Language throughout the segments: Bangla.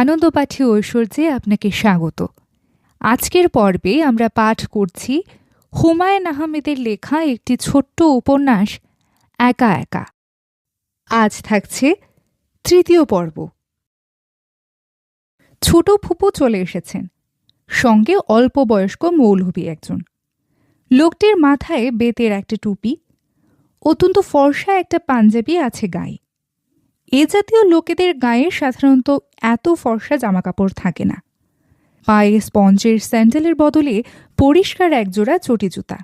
আনন্দপাঠী ঐশ্বর্যে আপনাকে স্বাগত। আজকের পর্বে আমরা পাঠ করছি হুমায়ুন আহমেদের লেখা একটি ছোট্ট উপন্যাস, একা একা। আজ থাকছে তৃতীয় পর্ব। ছোট ফুপু চলে এসেছেন। সঙ্গে অল্প বয়স্ক মৌলভী একজন। লোকটির মাথায় বেতের একটা টুপি, অত্যন্ত ফর্সা একটা পাঞ্জাবি আছে গায়ে। এ জাতীয় লোকেদের গায়ে সাধারণত এত ফর্সা জামাকাপড় থাকে না। পায়ে স্পঞ্জের স্যান্ডেলের বদলে পরিষ্কার একজোড়া চটি জুতা।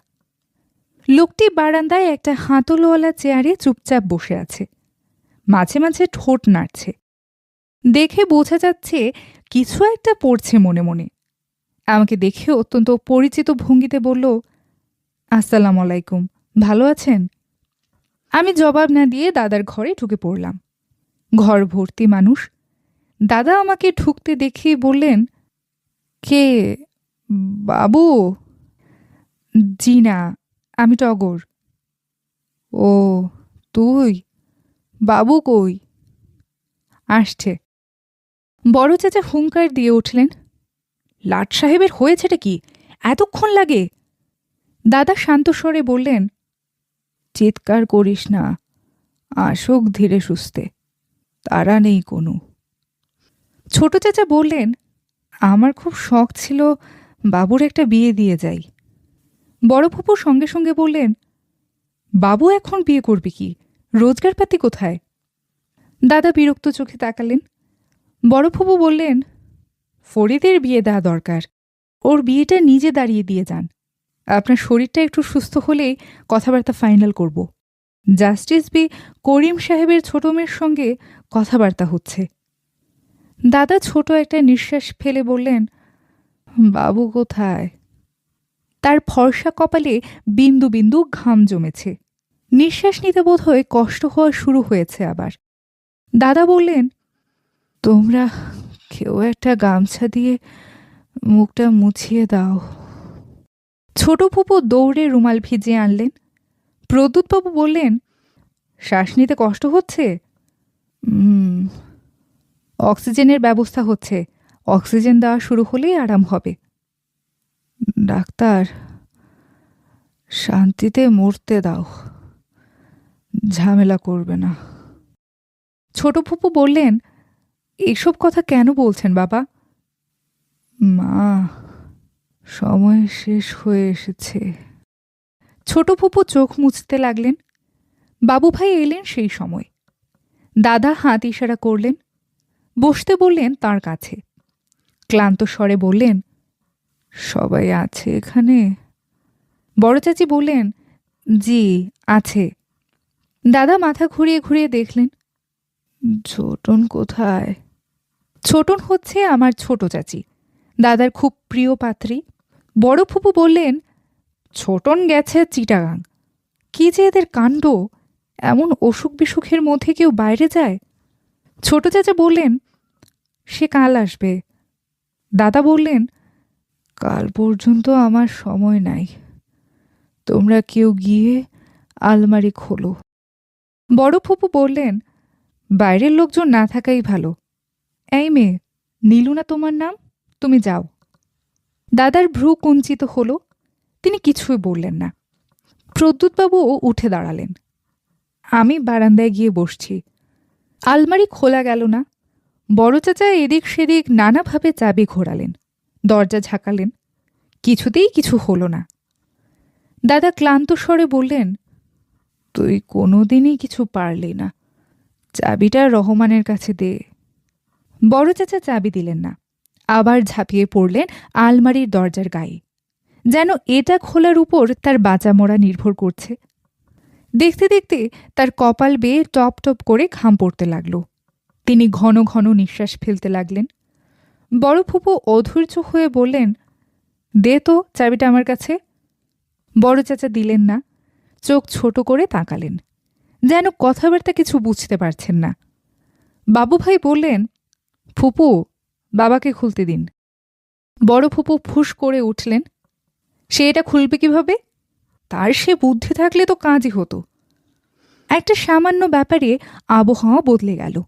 লোকটি বারান্দায় একটা হাতলওয়ালা চেয়ারে চুপচাপ বসে আছে। মাঝে মাঝে ঠোঁট নাড়ছে। দেখে বোঝা যাচ্ছে কিছু একটা পড়ছে মনে মনে। আমাকে দেখে অত্যন্ত পরিচিত ভঙ্গিতে বলল, আসসালাম আলাইকুম, ভালো আছেন? আমি জবাব না দিয়ে দাদার ঘরে ঢুকে পড়লাম। ঘর ভর্তি মানুষ দাদা আমাকে ঢুকতে দেখে বললেন, কে? বাবু? জি না আমি টগর। ও, তুই? বাবু কই? আসছে। বড় চাচা হুঙ্কার দিয়ে উঠলেন, লাট সাহেবের হয়েছেটা কি? এতক্ষণ লাগে? দাদা শান্ত স্বরে বললেন, চিৎকার করিস না, আসুক ধীরে সুস্থে, তারা নেই কোনো। ছোট চাচা বললেন, আমার খুব শখ ছিল বাবুর একটা বিয়ে দিয়ে যাই। বড় ফুপু সঙ্গে সঙ্গে বললেন, বাবু এখন বিয়ে করবে কি? রোজগারপাতি কোথায়? দাদা বিরক্ত চোখে তাকালেন। বড় ফুপু বললেন, ফরিদের বিয়ে দেওয়া দরকার। ওর বিয়েটা নিজে দাঁড়িয়ে দিয়ে যান। আপনার শরীরটা একটু সুস্থ হলেই কথাবার্তা ফাইনাল করব। জাস্টিস বি করিম সাহেবের ছোট মেয়ের সঙ্গে কথাবার্তা হচ্ছে। দাদা ছোট একটা নিঃশ্বাস ফেলে বললেন, বাবু কোথায়? তার ফর্সা কপালে বিন্দু বিন্দু ঘাম জমেছে। নিঃশ্বাস নিতে বোধ হয় কষ্ট হওয়া শুরু হয়েছে আবার। দাদা বললেন, তোমরা কেউ একটা গামছা দিয়ে মুখটা মুছিয়ে দাও। ছোট ফুপু দৌড়ে রুমাল ভিজিয়ে আনলেন। প্রদ্যুৎবাবু বললেন, শ্বাস নিতে কষ্ট হচ্ছে? অক্সিজেনের ব্যবস্থা হচ্ছে। অক্সিজেন দেওয়া শুরু হলেই আরাম হবে। ডাক্তার, শান্তিতে মরতে দাও। ঝামেলা করবে না। ছোট ফুপু বললেন, এসব কথা কেন বলছেন বাবা? মা, সময় শেষ হয়ে এসেছে। ছোট ফুপু চোখ মুছতে লাগলেন। বাবু ভাই এলেন সেই সময়। দাদা হাত ইশারা করলেন বসতে বললেন তার কাছে। ক্লান্ত স্বরে বললেন, সবাই আছে এখানে? বড় চাচি বললেন, জি, আছে। দাদা মাথা ঘুরিয়ে ঘুরিয়ে দেখলেন ছোটন কোথায়? ছোটন হচ্ছে আমার ছোট চাচি, দাদার খুব প্রিয় পাত্রী। বড় ফুপু বললেন ছোটন গেছে চিটাগাং। কি যে এদের কাণ্ড, এমন অসুখ বিসুখের মধ্যে কেউ বাইরে যায়? ছোট চাচা বললেন, সে কাল আসবে। দাদা বললেন, কাল পর্যন্ত আমার সময় নাই। তোমরা কেউ গিয়ে আলমারি খোলো। বড় ফুপু বললেন, বাইরের লোকজন না থাকাই ভালো। এই মেয়ে নীলু না তোমার নাম? তুমি যাও। দাদার ভ্রু কুঞ্চিত হলো, তিনি কিছুই বললেন না। প্রদ্যুৎবাবুও উঠে দাঁড়ালেন। আমি বারান্দায় গিয়ে বসছি। আলমারি খোলা গেল না। বড় চাচা এদিক সেদিক নানাভাবে চাবি ঘোরালেন, দরজা ঝাঁকালেন, কিছুতেই কিছু হলো না। দাদা ক্লান্ত স্বরে বললেন, তুই কোনোদিনই কিছু পারলি না। চাবিটা রহমানের কাছে দে। বড় চাচা চাবি দিলেন না, আবার ঝাঁপিয়ে পড়লেন আলমারির দরজার গায়ে। যেন এটা খোলার উপর তার বাঁচা মরা নির্ভর করছে। দেখতে দেখতে তার কপাল বেয়ে টপ টপ করে ঘাম পড়তে লাগল। তিনি ঘন ঘন নিঃশ্বাস ফেলতে লাগলেন। বড় ফুপু অধৈর্য হয়ে বললেন, দে তো চাবিটা আমার কাছে। বড় চাচা দিলেন না, চোখ ছোট করে তাকালেন। যেন কথাবার্তা কিছু বুঝতে পারছেন না। বাবু ভাই বললেন, ফুপু, বাবাকে খুলতে দিন। বড় ফুপু ফুস করে উঠলেন, সে এটা খুলবে কীভাবে? তার সে বুদ্ধি থাকলে তো কাজই হতো। একটা সামান্য ব্যাপারে আবহাওয়া বদলে গেল।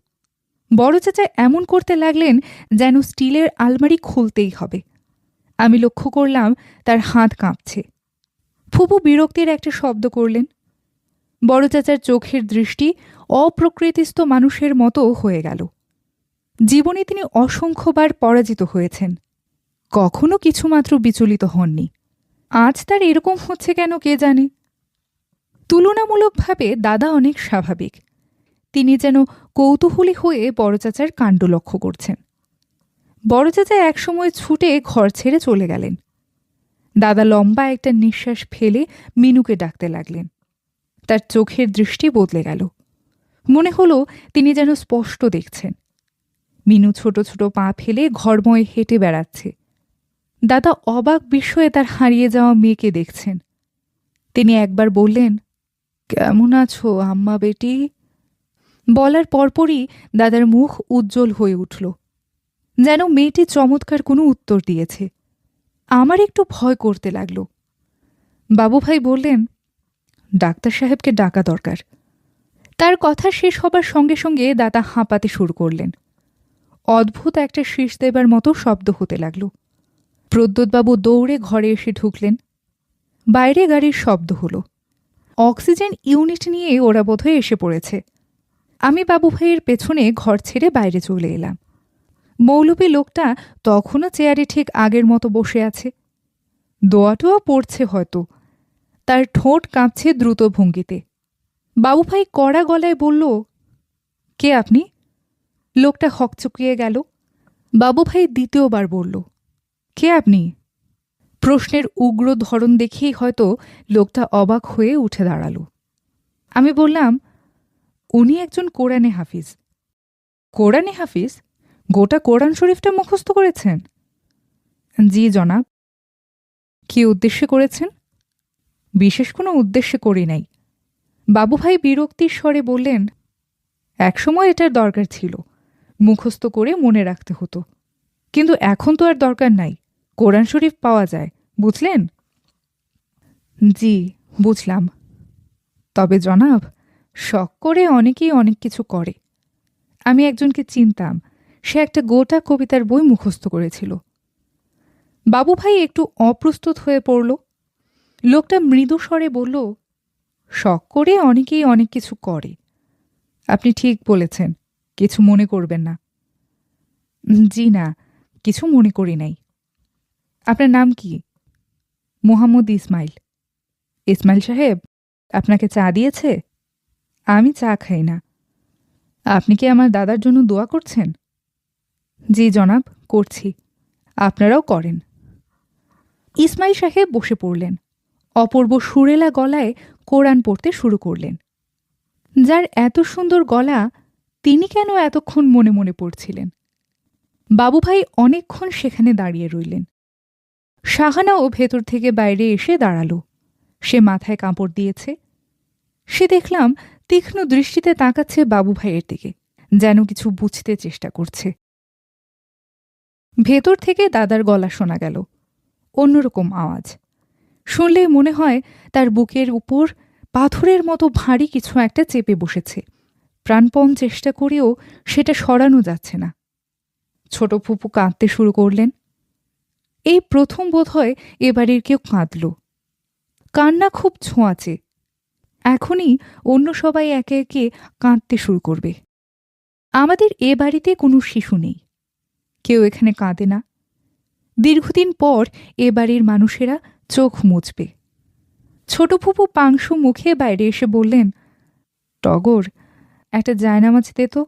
বড় চাচা এমন করতে লাগলেন যেন স্টিলের আলমারি খুলতেই হবে। আমি লক্ষ্য করলাম তার হাত কাঁপছে। ফুপু বিরক্তির একটা শব্দ করলেন। বড় চাচার চোখের দৃষ্টি অপ্রকৃতিস্থ মানুষের মতো হয়ে গেল। জীবনে তিনি অসংখ্যবার পরাজিত হয়েছেন। কখনো কিছুমাত্র বিচলিত হননি। আজ তার এরকম হচ্ছে কেন কে জানে? তুলনামূলকভাবে দাদা অনেক স্বাভাবিক। তিনি যেন কৌতূহলী হয়ে বড় চাচার কাণ্ড লক্ষ্য করছেন। বড় চাচা একসময় ছুটে ঘর ছেড়ে চলে গেলেন। দাদা লম্বা একটা নিঃশ্বাস ফেলে মিনুকে ডাকতে লাগলেন। তার চোখের দৃষ্টি বদলে গেল। মনে হলো তিনি যেন স্পষ্ট দেখছেন। মিনু ছোট ছোট পা ফেলে ঘরময় হেঁটে বেড়াচ্ছে। দাদা অবাক বিস্ময়ে তার হারিয়ে যাওয়া মেয়েকে দেখছেন। তিনি একবার বললেন, কেমন আছো, আম্মা বেটি? বলার পরপরই দাদার মুখ উজ্জ্বল হয়ে উঠল। যেন মেয়েটি চমৎকার কোনো উত্তর দিয়েছে। আমার একটু ভয় করতে লাগল। বাবুভাই বললেন, ডাক্তার সাহেবকে ডাকা দরকার। তার কথা শেষ হবার সঙ্গে সঙ্গে দাদা হাঁপাতে শুরু করলেন। অদ্ভুত একটা শীষ দেবার মতো শব্দ হতে লাগল। প্রদ্যোৎবাবু দৌড়ে ঘরে এসে ঢুকলেন। বাইরে গাড়ির শব্দ হলো। অক্সিজেন ইউনিট নিয়ে ওরা বোধহয় এসে পড়েছে। আমি বাবু ভাইয়ের পেছনে ঘর ছেড়ে বাইরে চলে এলাম। মৌলবী লোকটা তখনও চেয়ারে ঠিক আগের মতো বসে আছে। দোয়াটোয়া পড়ছে হয়তো। তার ঠোঁট কাঁপছে দ্রুত ভঙ্গিতে। বাবু ভাই কড়া গলায় বলল, কে আপনি? লোকটা হকচকিয়ে গেল। বাবু ভাই দ্বিতীয়বার বলল কে আপনি? প্রশ্নের উগ্র ধরন দেখেই হয়তো লোকটা অবাক হয়ে উঠে দাঁড়াল। আমি বললাম, উনি একজন কোরআনে হাফিজ। কোরআনে হাফিজ? গোটা কোরআন শরীফটা মুখস্থ করেছেন? জি, জনাব। কি উদ্দেশ্যে করেছেন? বিশেষ কোনো উদ্দেশ্যে করি নাই। বাবুভাই বিরক্তির স্বরে বললেন, একসময় এটার দরকার ছিল। মুখস্থ করে মনে রাখতে হতো। কিন্তু এখন তো আর দরকার নাই। কোরআন শরীফ পাওয়া যায়, বুঝলেন? জি, বুঝলাম। তবে জনাব, শখ করে অনেকেই অনেক কিছু করে। আমি একজনকে চিনতাম, সে একটা গোটা কবিতার বই মুখস্থ করেছিল। বাবু ভাই একটু অপ্রস্তুত হয়ে পড়ল। লোকটা মৃদু স্বরে বলল, শখ করে অনেকেই অনেক কিছু করে। আপনি ঠিক বলেছেন, কিছু মনে করবেন না। জি না, কিছু মনে করি নাই। আপনার নাম কি? মোহাম্মদ ইসমাইল। ইসমাইল সাহেব, আপনাকে চা দিয়েছে? আমি চা খাই না। আপনি কি আমার দাদার জন্য দোয়া করছেন? জি জনাব, করছি। আপনারাও করেন। ইসমাইল সাহেব বসে পড়লেন। অপূর্ব সুরেলা গলায় কোরআন পড়তে শুরু করলেন। যার এত সুন্দর গলা তিনি কেন এতক্ষণ মনে মনে পড়ছিলেন? বাবুভাই অনেকক্ষণ সেখানে দাঁড়িয়ে রইলেন। শাহানাও ভেতর থেকে বাইরে এসে দাঁড়াল। সে মাথায় কাপড় দিয়েছে। সে দেখলাম তীক্ষ্ণ দৃষ্টিতে তাকাচ্ছে বাবু ভাইয়ের দিকে, যেন কিছু বুঝতে চেষ্টা করছে। ভেতর থেকে দাদার গলা শোনা গেল, অন্যরকম আওয়াজ। শুনলে মনে হয় তার বুকের উপর পাথরের মতো ভারী কিছু একটা চেপে বসেছে। প্রাণপণ চেষ্টা করেও সেটা সরানো যাচ্ছে না। ছোট ফুপু কাঁদতে শুরু করলেন। এই প্রথম বোধহয় এ বাড়ির কেউ কাঁদল। কান্না খুব ছোঁয়াচে। এখনই অন্য সবাই একে একে কাঁদতে শুরু করবে। আমাদের এ বাড়িতে কোনো শিশু নেই। কেউ এখানে কাঁদে না। দীর্ঘদিন পর এ বাড়ির মানুষেরা চোখ মুছবে। ছোট ফুপু পাংশু মুখে বাইরে এসে বললেন, টগর, একটা জায়নামাজ দে তো।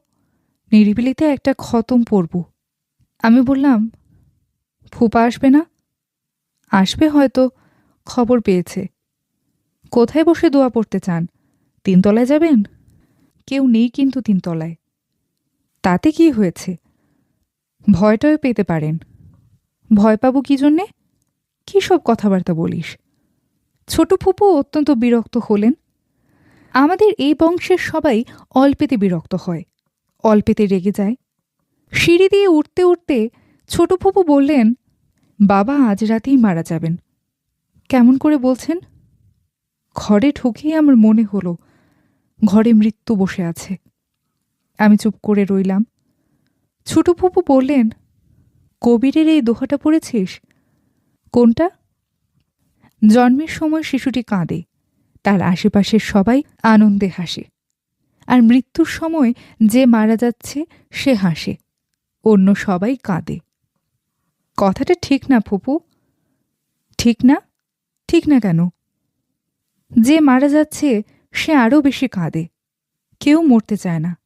নিরিবিলিতে একটা খতম পড়ব আমি বললাম ফুপা আসবে না? আসবে হয়তো, খবর পেয়েছে। কোথায় বসে দোয়া পড়তে চান? তিনতলায় যাবেন? কেউ নেই কিন্তু তিনতলায়। তাতে কি হয়েছে? ভয়টয় পেতে পারেন। ভয় পাবো কি জন্যে? কী সব কথাবার্তা বলিস? ছোট ফুপু অত্যন্ত বিরক্ত হলেন। আমাদের এই বংশের সবাই অল্পেতে বিরক্ত হয়। অল্পেতে রেগে যায়। সিঁড়ি দিয়ে উঠতে উঠতে ছোট ফুপু বললেন, বাবা আজ রাতেই মারা যাবেন। কেমন করে বলছেন? ঘরে ঢুকেই আমার মনে হলো, ঘরে মৃত্যু বসে আছে। আমি চুপ করে রইলাম। ছোট ফুপু বললেন, কবিরের এই দোহাটা পড়েছিস? কোনটা? জন্মের সময় শিশুটি কাঁদে, তার আশেপাশের সবাই আনন্দে হাসে, আর মৃত্যুর সময় যে মারা যাচ্ছে সে হাসে, অন্য সবাই কাঁদে। কথাটা ঠিক না, ফুপু। ঠিক না? ঠিক না কেন? যে মারা যাচ্ছে, সে আরও বেশি কাঁদে। কেউ মরতে চায় না।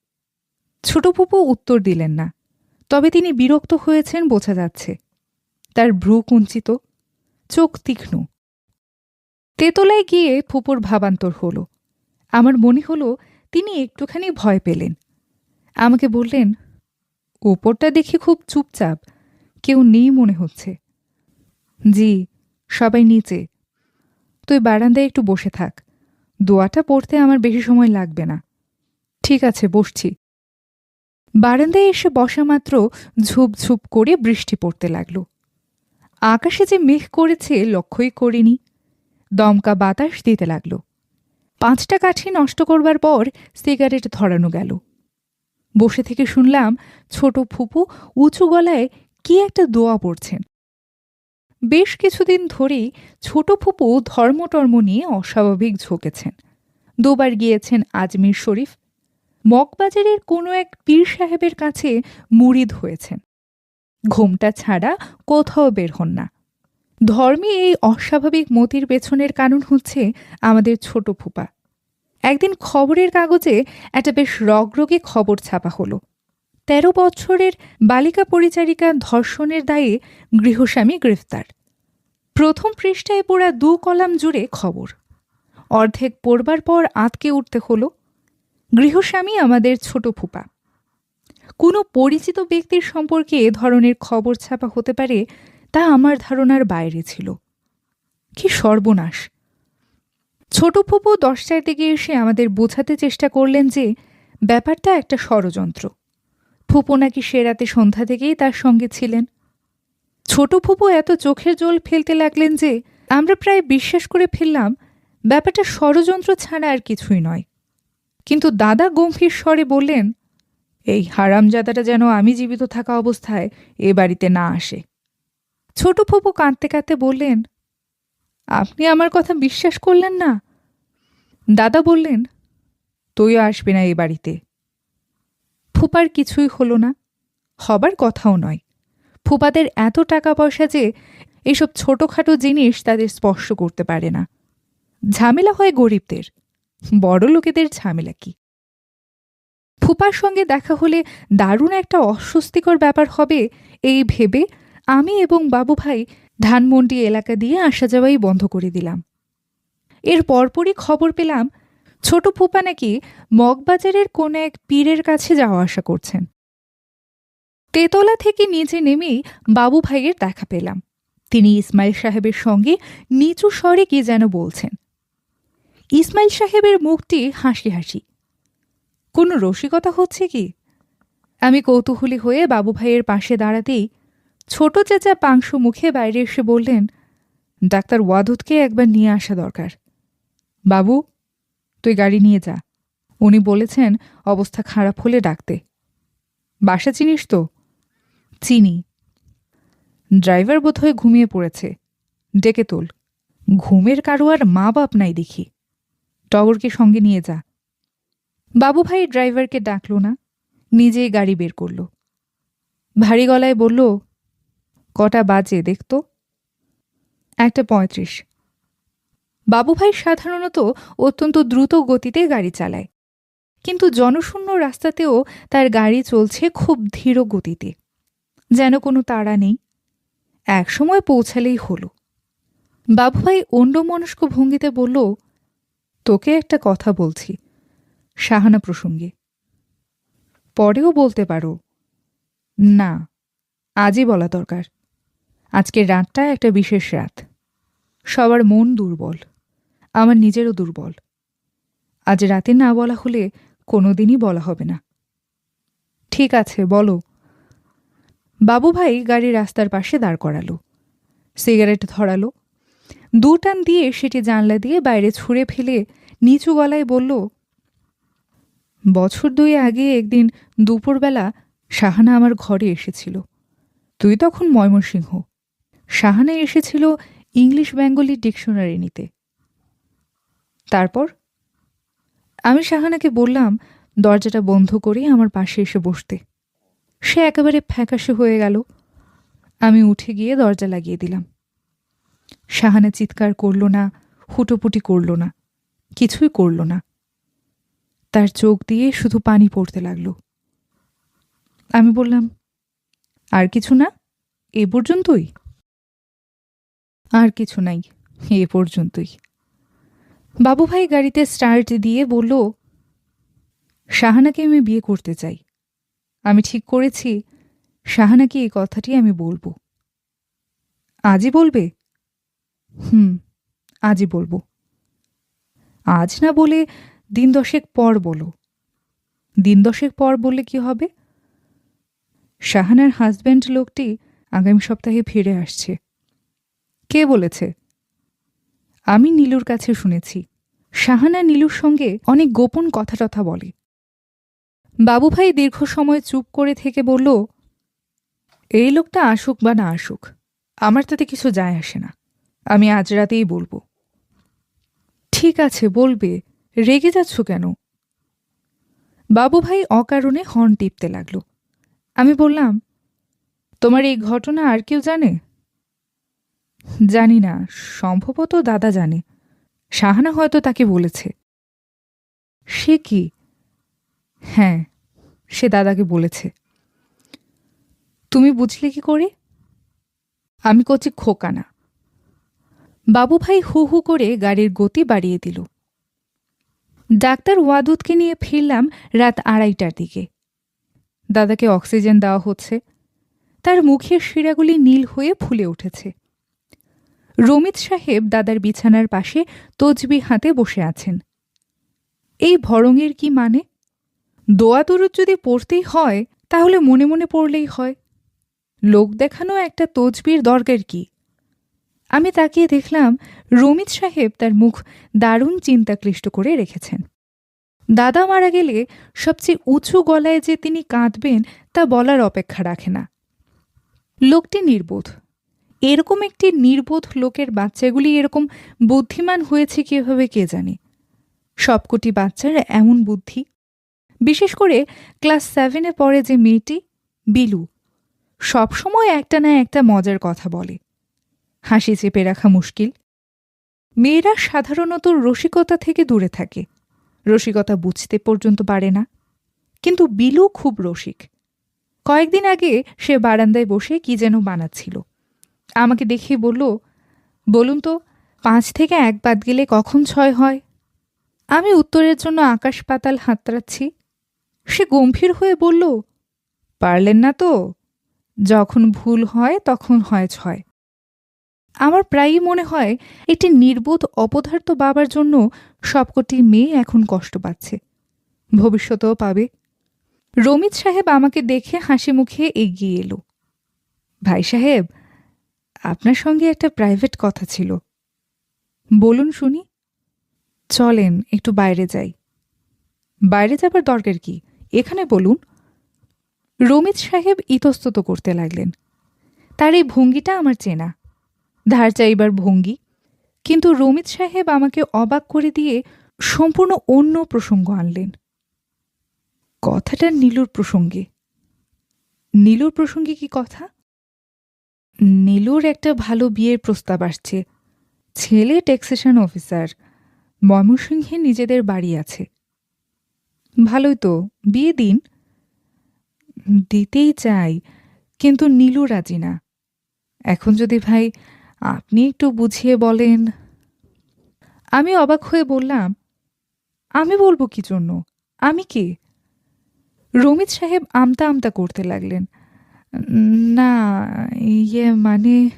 ছোট ফুপু উত্তর দিলেন না। তবে তিনি বিরক্ত হয়েছেন বোঝা যাচ্ছে। তার ভ্রু কুঞ্চিত, চোখ তীক্ষ্ণ। তেতলায় গিয়ে ফুপুর ভাবান্তর হলো। আমার মনে হলো তিনি একটুখানি ভয় পেলেন। আমাকে বললেন, ওপরটা দেখি খুব চুপচাপ। কেউ নেই মনে হচ্ছে। জি, সবাই নিচে। তুই বারান্দায় একটু বসে থাক। দোয়াটা পড়তে আমার বেশি সময় লাগবে না। ঠিক আছে, বসছি। বারান্দায় এসে বসা মাত্র ঝুপ ঝুপ করে বৃষ্টি পড়তে লাগল। আকাশে যে মেঘ করেছে লক্ষ্যই করিনি। দমকা বাতাস দিতে লাগল। পাঁচটা কাঠি নষ্ট করবার পর সিগারেট ধরানো গেল। বসে থেকে শুনলাম ছোট ফুপু উঁচু গলায় কি একটা দোয়া পড়ছেন? বেশ কিছুদিন ধরেই ছোট ফুপু ধর্মটর্ম নিয়ে অস্বাভাবিক ঝুঁকেছেন। দুবার গিয়েছেন আজমির শরীফ। মগবাজারের কোনো এক পীর সাহেবের কাছে মুরিদ হয়েছেন। ঘুমটা ছাড়া কোথাও বের হন না। ধর্মে এই অস্বাভাবিক মতির পেছনের কারণ হচ্ছে আমাদের ছোট ফুপা। একদিন খবরের কাগজে একটা বেশ রগরগে খবর ছাপা হলো। তেরো বছরের বালিকা পরিচারিকা ধর্ষণের দায়ে গৃহস্বামী গ্রেফতার। প্রথম পৃষ্ঠায় পোড়া দু কলাম জুড়ে খবর। অর্ধেক পড়বার পর আঁতকে উঠতে হলো, গৃহস্বামী আমাদের ছোট ফুপা। কোনো পরিচিত ব্যক্তির সম্পর্কে এ ধরনের খবর ছাপা হতে পারে তা আমার ধারণার বাইরে ছিল। কি সর্বনাশ! ছোট ফুপু দশটার দিকে এসে আমাদের বোঝাতে চেষ্টা করলেন যে ব্যাপারটা একটা ষড়যন্ত্র। ফুপু নাকি সে রাতে সন্ধ্যা থেকেই তার সঙ্গে ছিলেন? ছোট ফুপু এত চোখের জল ফেলতে লাগলেন যে, আমরা প্রায় বিশ্বাস করে ফেললাম, ব্যাপারটা ষড়যন্ত্র ছাড়া আর কিছুই নয়। কিন্তু দাদা গম্ভীর স্বরে বললেন, এই হারামজাদাটা যেন আমি জীবিত থাকা অবস্থায় এ বাড়িতে না আসে। ছোট ফুপু কাঁদতে কাঁদতে বললেন, আপনি আমার কথা বিশ্বাস করলেন না? দাদা বললেন, তুইও আসবি না এ বাড়িতে। ফুপার কিছুই হলো না, হবার কথাও নয়। ফুপাদের এত টাকা পয়সা যে এসব ছোটোখাটো জিনিস তাদের স্পর্শ করতে পারে না। ঝামেলা হয় গরিবদের, বড় লোকেদের ঝামেলা কি? ফুপার সঙ্গে দেখা হলে দারুণ একটা অস্বস্তিকর ব্যাপার হবে এই ভেবে আমি এবং বাবু ভাই ধানমন্ডি এলাকা দিয়ে আসা যাওয়াই বন্ধ করে দিলাম। এর পরপরই খবর পেলাম ছোট ফুপা নাকি মগবাজারের কোন এক পীরের কাছে যাওয়া আসা করছেন। তেতলা থেকে নিচে নেমেই বাবু ভাইয়ের দেখা পেলাম। তিনি ইসমাইল সাহেবের সঙ্গে নিচু স্বরে কি যেন বলছেন। ইসমাইল সাহেবের মুখটি হাসি হাসি কোনো রসিকতা হচ্ছে কি? আমি কৌতূহলী হয়ে বাবু ভাইয়ের পাশে দাঁড়াতেই ছোট চেঁচা পাংশু মুখে বাইরে এসে বললেন, ডাক্তার ওয়াদুদকে একবার নিয়ে আসা দরকার। বাবু তুই গাড়ি নিয়ে যা। উনি বলেছেন অবস্থা খারাপ হলে ডাকতে। বাসা চিনিস তো? চিনি। ড্রাইভার বোধহয় ঘুমিয়ে পড়েছে। ডেকে তোল। ঘুমের কারও আর মা বাপ নাই দেখি। টগরকে সঙ্গে নিয়ে যা। বাবু ভাই ড্রাইভারকে ডাকল না। নিজেই গাড়ি বের করল। ভারী গলায় বলল, কটা বাজে দেখতো? একটা পঁয়ত্রিশ। বাবু ভাই সাধারণত অত্যন্ত দ্রুত গতিতে গাড়ি চালায়। কিন্তু জনশূন্য রাস্তাতেও তার গাড়ি চলছে খুব ধীর গতিতে। যেন কোনো তাড়া নেই। একসময় পৌঁছালেই হলো। বাবুভাই অন্যমনস্ক ভঙ্গিতে বলল, তোকে একটা কথা বলছি সাহানা প্রসঙ্গে। পরেও বলতে পারো, না, আজই বলা দরকার। আজকের রাতটা একটা বিশেষ রাত। সবার মন দুর্বল। আমার নিজেরও দুর্বল। আজ রাতে না বলা হলে কোনো দিনই বলা হবে না। ঠিক আছে, বলো। বাবু ভাই গাড়ি রাস্তার পাশে দাঁড় করালো। সিগারেট ধরালো। দু টান দিয়ে সেটি জানলা দিয়ে বাইরে ছুঁড়ে ফেলে নিচু গলায় বলল, বছর দুই আগে একদিন দুপুরবেলা শাহানা আমার ঘরে এসেছিল। তুই তখন ময়মনসিংহ। শাহানা এসেছিল ইংলিশ বেঙ্গলি ডিকশনারি নিতে। তারপর? আমি শাহানাকে বললাম, দরজাটা বন্ধ করে, আমার পাশে এসে বসতে। সে একেবারে ফ্যাকাশে হয়ে গেল। আমি উঠে গিয়ে দরজা লাগিয়ে দিলাম। শাহানা চিৎকার করল না, হুটোপুটি করল না, কিছুই করল না। তার চোখ দিয়ে শুধু পানি পড়তে লাগল। আমি বললাম, আর কিছু না, এ পর্যন্তই? আর কিছু নাই, এ পর্যন্তই। বাবু ভাই গাড়িতে স্টার্ট দিয়ে বলল, শাহানাকে আমি বিয়ে করতে চাই। আমি ঠিক করেছি, শাহানাকে এই কথাটি আমি বলব। আজই বলবে? হুম, আজই বলব। আজ না বলে দিন দশেক পর বলো। দিন দশেক পর বললে কি হবে? শাহানার হাজব্যান্ড লোকটি আগামী সপ্তাহে ফিরে আসছে। কে বলেছে? আমি নীলুর কাছে শুনেছি। শাহানা নীলুর সঙ্গে অনেক গোপন কথা টথা বলে। বাবুভাই দীর্ঘ সময় চুপ করে থেকে বলল, এই লোকটা আসুক বা না আসুক, আমার তাতে কিছু যায় আসে না। আমি আজ রাতেই বলব। ঠিক আছে, বলবে। রেগে যাচ্ছ কেন? বাবুভাই অকারণে হর্ন টিপতে লাগল। আমি বললাম, তোমার এই ঘটনা আর কেউ জানে? জানি না সম্ভবত দাদা জানে। শাহানা হয়তো তাকে বলেছে। সে কি? হ্যাঁ সে দাদাকে বলেছে। তুমি বুঝলে কি করে? আমি কচি খোকানা। বাবু ভাই হু হু করে গাড়ির গতি বাড়িয়ে দিল। ডাক্তার ওয়াদুদকে নিয়ে ফিরলাম রাত আড়াইটার দিকে। দাদাকে অক্সিজেন দেওয়া হচ্ছে। তার মুখের শিরাগুলি নীল হয়ে ফুলে উঠেছে। রমিত সাহেব দাদার বিছানার পাশে তজবি হাতে বসে আছেন। এই ভরঙের কি মানে? দোয়া দরুদ যদি পড়তেই হয়, তাহলে মনে মনে পড়লেই হয়। লোক দেখানো একটা তজবির দরকার কি? আমি তাকিয়ে দেখলাম রমিত সাহেব তার মুখ দারুণ চিন্তাক্লিষ্ট করে রেখেছেন। দাদা মারা গেলে সবচেয়ে উঁচু গলায় যে তিনি কাঁদবেন, তা বলার অপেক্ষা রাখে না। লোকটি নির্বোধ। এরকম একটি নির্বোধ লোকের বাচ্চাগুলি এরকম বুদ্ধিমান হয়েছে কীভাবে কে জানে? সবকটি বাচ্চার এমন বুদ্ধি। বিশেষ করে ক্লাস সেভেনে পড়ে যে মেয়েটি, বিলু, সবসময় একটা না একটা মজার কথা বলে। হাসি চেপে রাখা মুশকিল। মেয়েরা সাধারণত রসিকতা থেকে দূরে থাকে। রসিকতা বুঝতে পর্যন্ত পারে না। কিন্তু বিলু খুব রসিক। কয়েকদিন আগে সে বারান্দায় বসে কি যেন বানাচ্ছিল। আমাকে দেখে বলল, বলুন তো, পাঁচ থেকে এক বাদ গেলে কখন ছয় হয়? আমি উত্তরের জন্য আকাশ পাতাল হাতড়াচ্ছি। সে গম্ভীর হয়ে বলল, পারলেন না তো, যখন ভুল হয় তখন হয় ছয়। আমার প্রায়ই মনে হয়, একটি নির্বোধ অপদার্থ বাবার জন্য সবকটি মেয়ে এখন কষ্ট পাচ্ছে। ভবিষ্যতেও পাবে। রমিত সাহেব আমাকে দেখে হাসি মুখে এগিয়ে এলো। ভাই সাহেব আপনার সঙ্গে একটা প্রাইভেট কথা ছিল। বলুন শুনি। চলেন, একটু বাইরে যাই। বাইরে যাবার দরকার কি? এখানে বলুন। রমিত সাহেব ইতস্তত করতে লাগলেন। তার এই ভঙ্গিটা আমার চেনা। ধার চাইবার ভঙ্গি। কিন্তু রমিত সাহেব আমাকে অবাক করে দিয়ে সম্পূর্ণ অন্য প্রসঙ্গ আনলেন। কথাটা নীলুর প্রসঙ্গে। নীলুর প্রসঙ্গে কি কথা? নীলুর একটা ভালো বিয়ের প্রস্তাব আসছে। ছেলে ট্যাক্সেশন অফিসার ময়মনসিংহে নিজেদের বাড়ি আছে। ভালোই তো, বিয়ে দিন। দিতেই চাই, কিন্তু নীলু রাজি না। এখন যদি ভাই, আপনি একটু বুঝিয়ে বলেন। আমি অবাক হয়ে বললাম, আমি বলব কি জন্য? আমি কে? রমিত সাহেব আমতা আমতা করতে লাগলেন। না ইয়ে মানে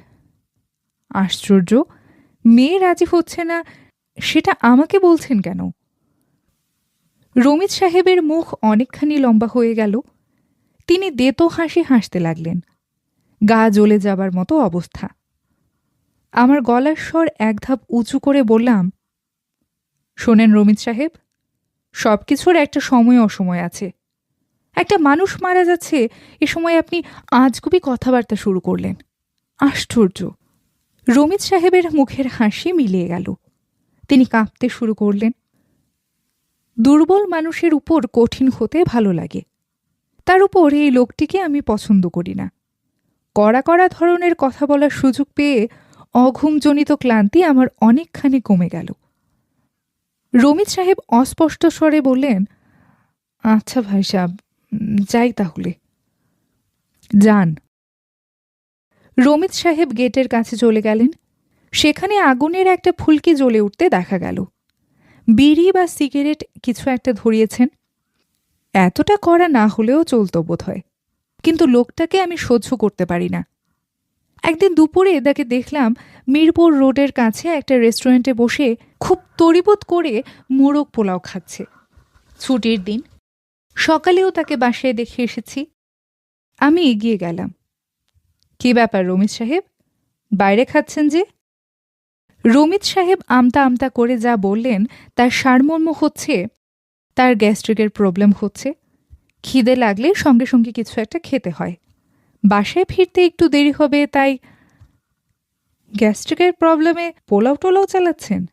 আশ্চর্য। মেয়ে রাজি হচ্ছে না, সেটা আমাকে বলছেন কেন? রমিত সাহেবের মুখ অনেকখানি লম্বা হয়ে গেল। তিনি দেতো হাসি হাসতে লাগলেন। গা জ্বলে যাবার মতো অবস্থা। আমার গলার স্বর এক ধাপ উঁচু করে বললাম, শোনেন রমিত সাহেব সব কিছুর একটা সময় অসময় আছে। একটা মানুষ মারা যাচ্ছে, এ সময় আপনি আজগুবি কথাবার্তা শুরু করলেন। আশ্চর্য। রমিত সাহেবের মুখের হাসি মিলিয়ে গেল। তিনি কাঁপতে শুরু করলেন। দুর্বল মানুষের উপর কঠিন হতে ভালো লাগে। তার উপর এই লোকটিকে আমি পছন্দ করি না। কড়া কড়া ধরনের কথা বলার সুযোগ পেয়ে অঘুমজনিত ক্লান্তি আমার অনেকখানি কমে গেল। রমিত সাহেব অস্পষ্ট স্বরে বললেন আচ্ছা ভাই সাহেব যাই তাহলে। যান। রমিত সাহেব গেটের কাছে চলে গেলেন। সেখানে আগুনের একটা ফুলকি জ্বলে উঠতে দেখা গেল। বিড়ি বা সিগারেট কিছু একটা ধরিয়েছেন। এতটা করা না হলেও চলতো বোধ হয় কিন্তু লোকটাকে আমি সহ্য করতে পারি না। একদিন দুপুরে তাকে দেখলাম মিরপুর রোডের কাছে একটা রেস্টুরেন্টে বসে খুব তরিবোধ করে মোরগ পোলাও খাচ্ছে। ছুটির দিন সকালেও তাকে বাসায় দেখে এসেছি। আমি এগিয়ে গেলাম। কি ব্যাপার রমিত সাহেব? বাইরে খাচ্ছেন যে? রমিত সাহেব আমতা আমতা করে যা বললেন, তার সারমর্ম হচ্ছে, তার গ্যাস্ট্রিকের প্রবলেম হচ্ছে। খিদে লাগলে সঙ্গে সঙ্গে কিছু একটা খেতে হয়। বাসায় ফিরতে একটু দেরি হবে, তাই গ্যাস্ট্রিকের প্রবলেমে পোলাও টোলাও চালাচ্ছেন?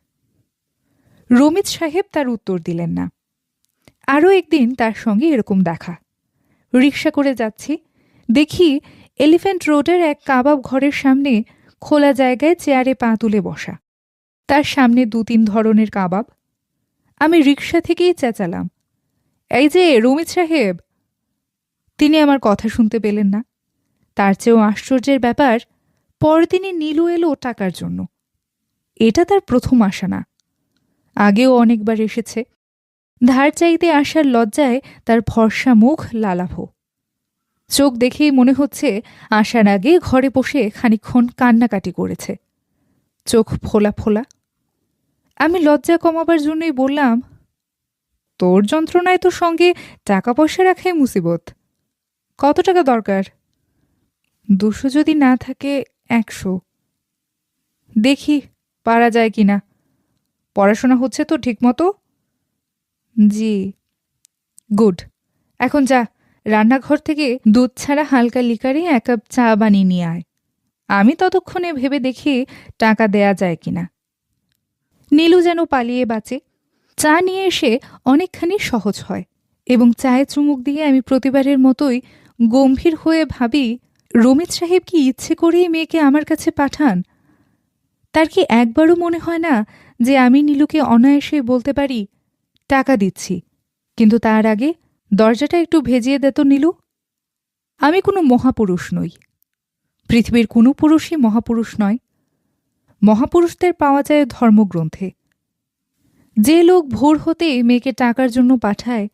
রমিত সাহেব তার উত্তর দিলেন না। আরও একদিন তার সঙ্গে এরকম দেখা। রিক্সা করে যাচ্ছি। দেখি এলিফ্যান্ট রোডের এক কাবাব ঘরের সামনে খোলা জায়গায় চেয়ারে পা তুলে বসা। তার সামনে দু তিন ধরনের কাবাব। আমি রিক্সা থেকেই চেঁচালাম। এই যে, রমিত সাহেব! তিনি আমার কথা শুনতে পেলেন না। তার চেয়েও আশ্চর্যের ব্যাপার, পরদিনই নীলু এলো টাকার জন্য। এটা তার প্রথম আসা না। আগেও অনেকবার এসেছে। ধার চাইতে আসার লজ্জায় তার ফর্সা মুখ লালাভো। চোখ দেখেই মনে হচ্ছে আসার আগে ঘরে বসে খানিকক্ষণ কান্নাকাটি করেছে। চোখ ফোলা ফোলা। আমি লজ্জা কমাবার জন্যই বললাম, তোর যন্ত্রণায় তো সঙ্গে টাকা পয়সা রাখাই মুসিবত। কত টাকা দরকার? দুশো যদি না থাকে, একশো। দেখি, পারা যায় কি না পড়াশোনা হচ্ছে তো ঠিকমতো? জি। গুড। এখন যা, রান্নাঘর থেকে দুধ ছাড়া হালকা লিকারে এক কাপ চা বানিয়ে নিয়ে আয়। আমি ততক্ষণে ভেবে দেখি টাকা দেয়া যায় কিনা। নীলু যেন পালিয়ে বাঁচে। চা নিয়ে এসে অনেকখানি সহজ হয় এবং চায়ে চুমুক দিয়ে আমি প্রতিবারের মতোই গম্ভীর হয়ে ভাবি, রমিত সাহেব কি ইচ্ছে করেই মেয়েকে আমার কাছে পাঠান? তার কি একবারও মনে হয় না যে আমি নীলুকে অনায়াসে বলতে পারি টাকা দিচ্ছি। কিন্তু তার আগে দরজাটা একটু ভেজিয়ে দে তো, নীলু। আমি কোনো মহাপুরুষ নই। পৃথিবীর কোনো পুরুষই মহাপুরুষ নয়। মহাপুরুষদের পাওয়া যায় ধর্মগ্রন্থে। যে লোক ভোর হতে মেয়েকে টাকার জন্য পাঠায়,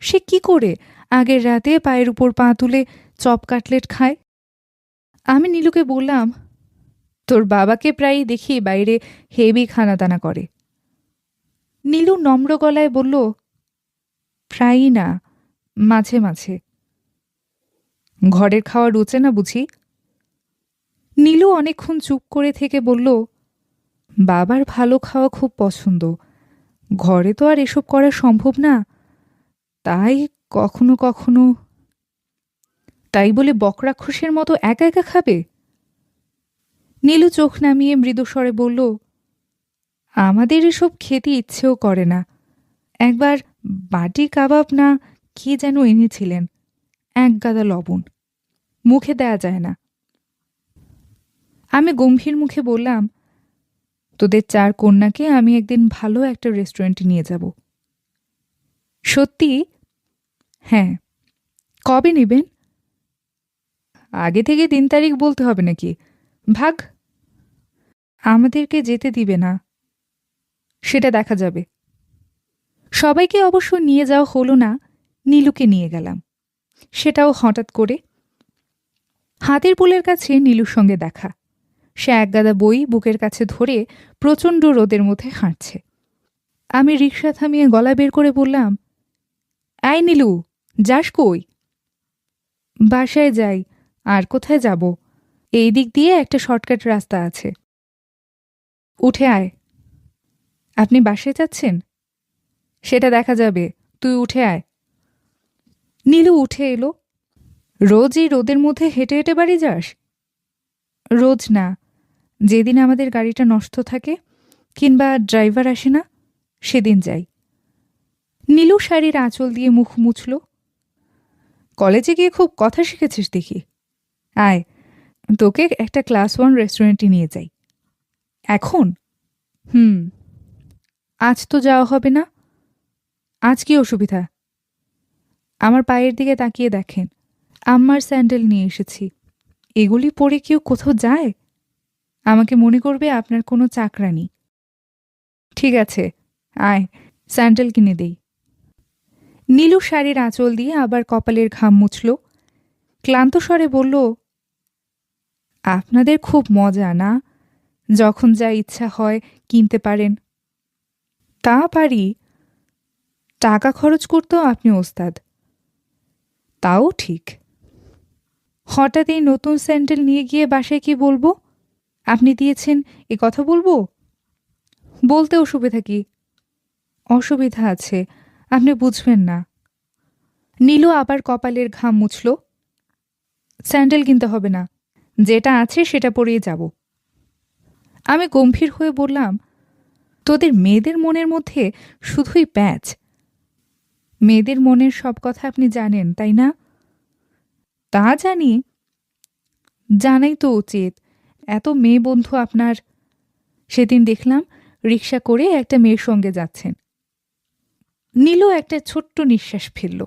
সে কি করে আগের রাতে পায়ের উপর পা তুলে চপ কাটলেট খায়? আমি নীলুকে বললাম, তোর বাবাকে প্রায়ই দেখি বাইরে হেভি খানাদানা করে। নীলু নম্র গলায় বলল, প্রায়ই না, মাঝে মাঝে। ঘরের খাওয়া রুচে না বুঝি? নীলু অনেকক্ষণ চুপ করে থেকে বলল, বাবার ভালো খাওয়া খুব পছন্দ। ঘরে তো আর এসব করা সম্ভব না। তাই কখনো কখনো তাই বলে বকরাক্ষসের মতো একা একা খাবে? নীলু চোখ নামিয়ে মৃদুস্বরে বলল আমাদের এসব খেতে ইচ্ছেও করে না। একবার বাটি কাবাব না কি যেন এনেছিলেন, এক গাদা লবণ। মুখে দেয়া যায় না। আমি গম্ভীর মুখে বললাম, তোদের চার কন্যাকে আমি একদিন ভালো একটা রেস্টুরেন্টে নিয়ে যাব। সত্যি? হ্যাঁ। কবে নেবেন? আগে থেকে দিন তারিখ বলতে হবে নাকি। ভাগ। আমাদেরকে যেতে দিবে না। সেটা দেখা যাবে। সবাইকে অবশ্য নিয়ে যাওয়া হলো না, নীলুকে নিয়ে গেলাম। সেটাও হঠাৎ করে হাতের পুলের কাছে নীলুর সঙ্গে দেখা। সে একগাদা বই বুকের কাছে ধরে প্রচণ্ড রোদের মধ্যে হাঁটছে। আমি রিক্সা থামিয়ে গলা বের করে বললাম আই নীলু, যাস কই? বাসায় যাই, আর কোথায় যাব? এই দিক দিয়ে একটা শর্টকাট রাস্তা আছে। উঠে আয়। আপনি বাসায় যাচ্ছেন? সেটা দেখা যাবে। তুই উঠে আয়। নীলু উঠে এলো। রোজ এই রোদের মধ্যে হেঁটে হেঁটে বাড়ি যাস? রোজ না। যেদিন আমাদের গাড়িটা নষ্ট থাকে কিংবা ড্রাইভার আসে না, সেদিন যাই। নীলু শাড়ির আঁচল দিয়ে মুখ মুছল। কলেজে গিয়ে খুব কথা শিখেছিস দেখি। আয়, তোকে একটা ক্লাস ওয়ান রেস্টুরেন্টে নিয়ে যাই। এখন? হুম। আজ তো যাওয়া হবে না। আজ কি অসুবিধা? আমার পায়ের দিকে তাকিয়ে দেখেন। আম্মার স্যান্ডেল নিয়ে এসেছি। এগুলি পরে কেউ কোথাও যায়? আমাকে মনে করবে আপনার কোনো চাকরানি। ঠিক আছে, আয়, স্যান্ডেল কিনে দেই। নীলু শাড়ির আঁচল দিয়ে আবার কপালের ঘাম মুছল। ক্লান্ত স্বরে বলল, আপনাদের খুব মজা না? যখন যা ইচ্ছা হয় কিনতে পারেন। তা পারি টাকা খরচ করতেও আপনি ওস্তাদ। তাও ঠিক। হঠাৎ এই নতুন স্যান্ডেল নিয়ে গিয়ে বাসায় কি বলব? আপনি দিয়েছেন এ কথা বলব? বলতে অসুবিধা কি? অসুবিধা আছে, আপনি বুঝবেন না। নীলু আবার কপালের ঘাম মুছল। স্যান্ডেল কিনতে হবে না, যেটা আছে সেটা পরিয়ে যাব। আমি গম্ভীর হয়ে বললাম তোদের মেয়েদের মনের মধ্যে শুধুই প্যাচ। মেয়েদের মনের সব কথা আপনি জানেন, তাই না? তা জানি। জানাই তো উচিত। এত মেয়ে বন্ধু আপনার। সেদিন দেখলাম রিক্সা করে একটা মেয়ের সঙ্গে যাচ্ছেন। নীল একটা ছোট্ট নিঃশ্বাস ফেলল।